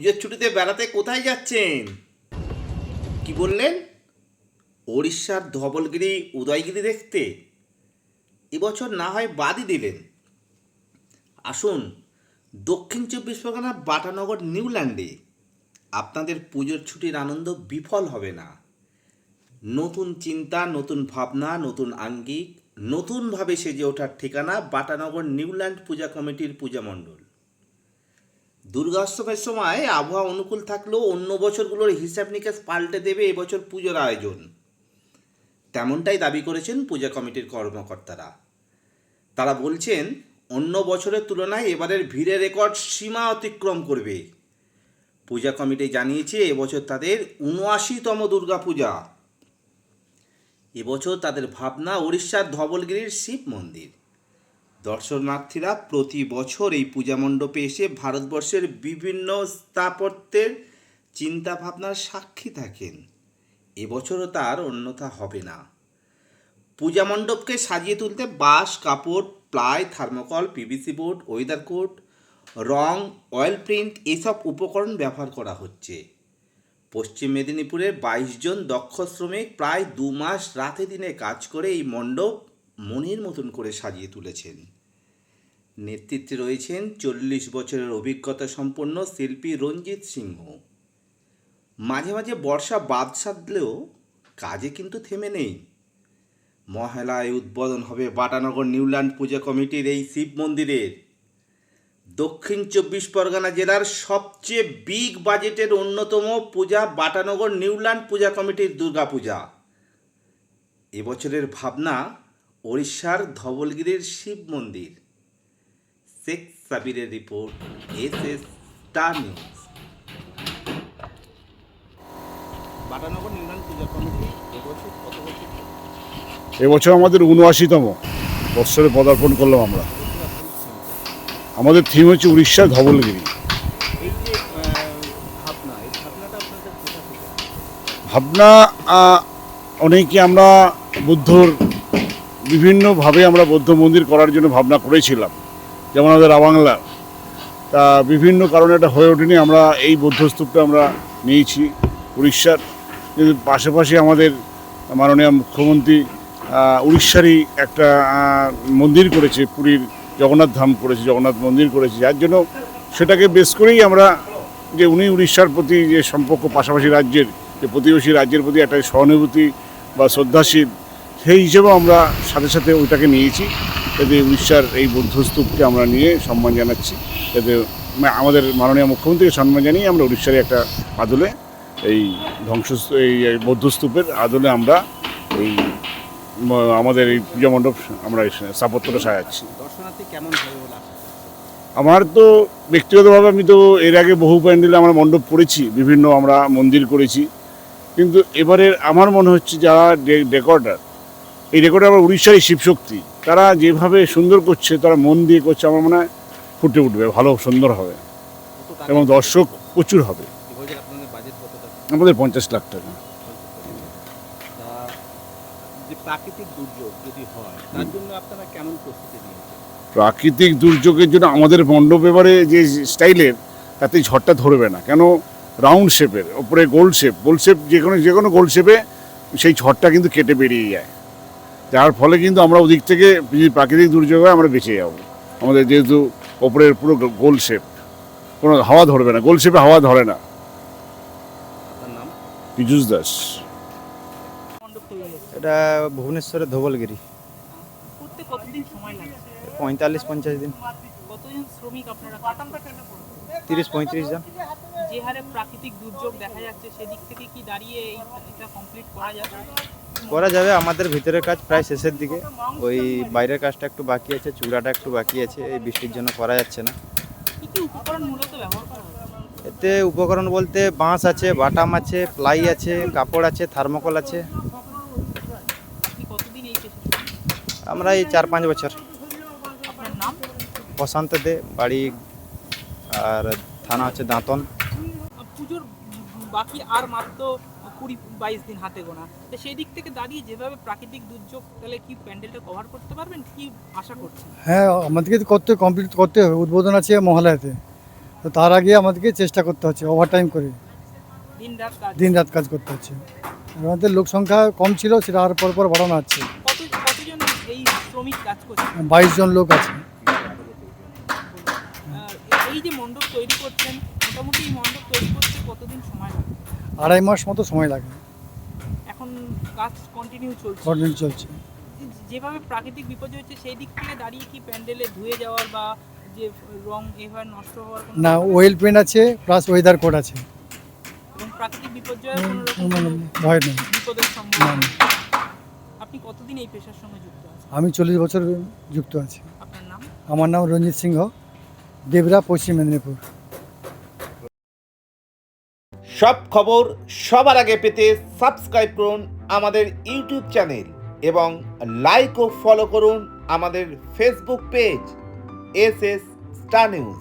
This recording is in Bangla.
পুজোর ছুটিতে বেড়াতে কোথায় যাচ্ছেন? কি বললেন? ওড়িশার ধবলগিরি, উদয়গিরি দেখতে। এবছর না হয় বাদই দিলেন। আসুন, দক্ষিণ চব্বিশ পরগনা, বাটানগর, নিউল্যান্ডে। আপনাদের পুজোর ছুটির আনন্দ বিফল হবে না। নতুন চিন্তা, নতুন ভাবনা, নতুন আঙ্গিক, নতুনভাবে সেজে ওঠার ঠিকানা বাটানগর, নিউল্যান্ড পূজা কমিটির পূজা মণ্ডল। দুর্গাষ্টমের সময় আবহাওয়া অনুকূল থাকলেও অন্য বছরগুলোর হিসাব নিকাশ পাল্টে দেবে এবছর পুজোর আয়োজন। তেমনটাই দাবি করেছেন পূজা কমিটির কর্মকর্তারা। তারা বলছেন, অন্য বছরের তুলনায় এবারের ভিড়ের রেকর্ড সীমা অতিক্রম করবে। পূজা কমিটি জানিয়েছে, এবছর তাদের উনআশিতম দুর্গাপূজা। এবছর তাদের ভাবনা উড়িষ্যার ধবলগিরির শিব মন্দির। দর্শনার্থীরা প্রতি বছর এই পূজা মণ্ডপে এসে ভারতবর্ষের বিভিন্ন স্থাপত্যের চিন্তাভাবনার সাক্ষী থাকেন। এবছরও তার অন্যথা হবে না। পূজা মণ্ডপকে সাজিয়ে তুলতে বাঁশ, কাপড়, ply, thermocol PVC board, weather coat, রং, অয়েল প্রিন্ট এসব উপকরণ ব্যবহার করা হচ্ছে। পশ্চিম মেদিনীপুরের বাইশ জন দক্ষ শ্রমিক প্রায় দু মাস রাতে দিনে কাজ করে এই মণ্ডপ মনের মতন করে সাজিয়ে তুলেছেন। নেতৃত্বে রয়েছেন চল্লিশ বছরের অভিজ্ঞতা সম্পন্ন শিল্পী রঞ্জিত সিংহ। মাঝে মাঝে বর্ষা বাদ সাধলেও কাজে কিন্তু থেমে নেই। মহেলায় উদ্বোধন হবে বাটানগর নিউল্যান্ড পূজা কমিটির এই শিব মন্দিরের। দক্ষিণ চব্বিশ পরগনা জেলার সবচেয়ে বিগ বাজেটের অন্যতম পূজা বাটানগর নিউল্যান্ড পূজা কমিটির দুর্গাপূজা। এবছরের ভাবনা ওড়িশার ধবলগিরির শিব মন্দির। Sheikh সাবিরের report S S star news. Batanagar Newland puja committee এবছর কত বছর এবছর আমাদের উনআশিতম বৎসরে পদার্পণ করলাম আমরা। আমাদের থিম হচ্ছে উড়িষ্যার ধবলগিরি। ভাবনা এই ভাবনাটা আপনাদের কোথা থেকে? ভাবনা আহ, অনেকে আমরা বুদ্ধর বিভিন্নভাবে আমরা বৌদ্ধ মন্দির করার জন্য ভাবনা করেছিলাম। যেমন আমাদের রাবাংলা তা বিভিন্ন কারণে এটা হয়ে ওঠেনি। আমরা এই বৌদ্ধস্তূপটা আমরা নিয়েছি উড়িষ্যার। কিন্তু পাশাপাশি আমাদের মাননীয় মুখ্যমন্ত্রী উড়িষ্যারই একটা মন্দির করেছে, পুরীর জগন্নাথ ধাম করেছে, জগন্নাথ মন্দির করেছে। যার জন্য সেটাকে বেশ করেই আমরা যে উনি উড়িষ্যার প্রতি যে সম্পর্ক, পাশাপাশি রাজ্যের, যে প্রতিবেশী রাজ্যের প্রতি একটা সহানুভূতি বা শ্রদ্ধাশীল সেই হিসেবেও আমরা সাথে সাথে ওইটাকে নিয়েছি। এতে উড়িষ্যার এই বৌদ্ধস্তূপকে আমরা নিয়ে সম্মান জানাচ্ছি। এতে আমাদের মাননীয় মুখ্যমন্ত্রীকে সম্মান জানিয়ে আমরা উড়িষ্যার একটা আদলে এই ধ্বংস এই বৌদ্ধস্তূপের আদলে আমরা এই আমাদের এই পূজা মণ্ডপ আমরা স্থাপত্যটা সাজাচ্ছি। দর্শনার্থী কেমন আমার তো ব্যক্তিগতভাবে আমি তো এর আগে বহু প্যান্ডেলে আমরা মণ্ডপ করেছি বিভিন্ন আমরা মন্দির করেছি। কিন্তু এবারের আমার মনে হচ্ছে যারা রেকর্ডার এই রেকর্ড আমার উড়িষ্যার এই শিবশক্তি। তারা যেভাবে সুন্দর করছে তারা মন দিয়ে করছে আমার মনে হয় ফুটে উঠবে ভালো সুন্দর হবে। এবং দর্শক প্রচুর হবে। আপনাদের বাজেট আমাদের পঞ্চাশ লাখ টাকা। প্রাকৃতিক দুর্যোগ যদি হয় তার জন্য আপনারা কেমন প্রস্তুতি নিয়েছেন? প্রাকৃতিক দুর্যোগের জন্য আমাদের মণ্ডপ এবারে যে স্টাইলের তাতে ঝড়টা ধরবে না। কেন? রাউন্ড শেপের ওপরে গোল শেপ। গোল শেপ যে কোনো যে কোনো গোল শেপে সেই ঝড়টা কিন্তু কেটে বেরিয়ে যায়। যার ফলে কিন্তু আমরা ওদিক থেকে প্রাকৃতিক দুর্যোগ হয় আমরা বেঁচে যাব। আমাদের যেহেতু ওপরের পুরো গোল শেপ কোনো হাওয়া ধরবে না গোল শেপে হাওয়া ধরে না। পীযুষ দাস। এটা ভুবনেশ্বরের ধবলগিরি। করতে কতদিন সময় লাগে পঁয়তাল্লিশ পঞ্চাশ দিন। কতজন শ্রমিক আপনারা তিরিশ পঁয়ত্রিশ জন। যে হারে প্রাকৃতিক দুর্যোগ দেখা যাচ্ছে সেদিক থেকে কি দাঁড়িয়ে এটা কমপ্লিট করা যাবে? করা যাবে, আমাদের ভিতরের কাজ প্রায় শেষের দিকে। ওই বাইরের কাজটা একটু বাকি আছে চূড়াটা একটু বাকি আছে, এই বৃষ্টির জন্য করা যাচ্ছে না। এতে উপকরণ বলতে বাঁশ আছে, বাটাম আছে, প্লাই আছে, কাপড় আছে, থার্মোকল আছে। আমরা এই চার পাঁচ বছর। প্রশান্ত দে, বাড়ি, আর থানা হচ্ছে দাঁতন। পুজোর বাকি আর মাত্র কুড়ি বাইশ দিন হাতে গোনা। তো সেই দিক থেকে দাঁড়িয়ে যেভাবে প্রাকৃতিক দুর্যোগ তাহলে কি প্যান্ডেলটা কভার করতে পারবেন? কি আশা করছেন? হ্যাঁ আমাদেরকে করতে কমপ্লিট করতে হবে। উদ্বোধন আছে মহালয়াতে। তো তার আগে আমাদেরকে চেষ্টা করতে হচ্ছে ওভারটাইম করে। দিন রাত কাজ। দিন রাত কাজ করতে হচ্ছে। আমাদের লোক সংখ্যা কম ছিল সেটা আর পর পর বাড়ানো হচ্ছে। কতজন এই শ্রমিক কাজ করছে বাইশ জন লোক আছে। এই যে মণ্ডপ তৈরি করছেন মোটামুটি এই মণ্ডপ তৈরি করতে কতদিন সময় লাগে? আড়াই মাস মতো সময় লাগে। এখন কাজ কন্টিনিউ চলছে। কন্টিনিউ চলছে। যেভাবে প্রাকৃতিক বিপর্যয় হচ্ছে সেই দিক থেকে দাঁড়িয়ে কি প্যান্ডেলে ধুয়ে যাওয়ার বা যে রং এভাবে নষ্ট হওয়ার না ওয়েল পেন্ট আছে প্লাস ওয়েদার কোড আছে। এবং প্রাকৃতিক বিপর্যয়ের কোনো ভয় নেই। বিপদের সম্ভাবনা আপনি কতদিন এই পেশার সঙ্গে যুক্ত আছেন? আমি চল্লিশ বছর যুক্ত আছি। আপনার নাম? আমার নাম রঞ্জিত সিংহ। দেবরা পশ্চিম মেদিনীপুর। সব খবর সবার আগে পেতে সাবস্ক্রাইব করুন আমাদের ইউটিউব চ্যানেল এবং লাইক ও ফলো করুন আমাদের Facebook page S S star news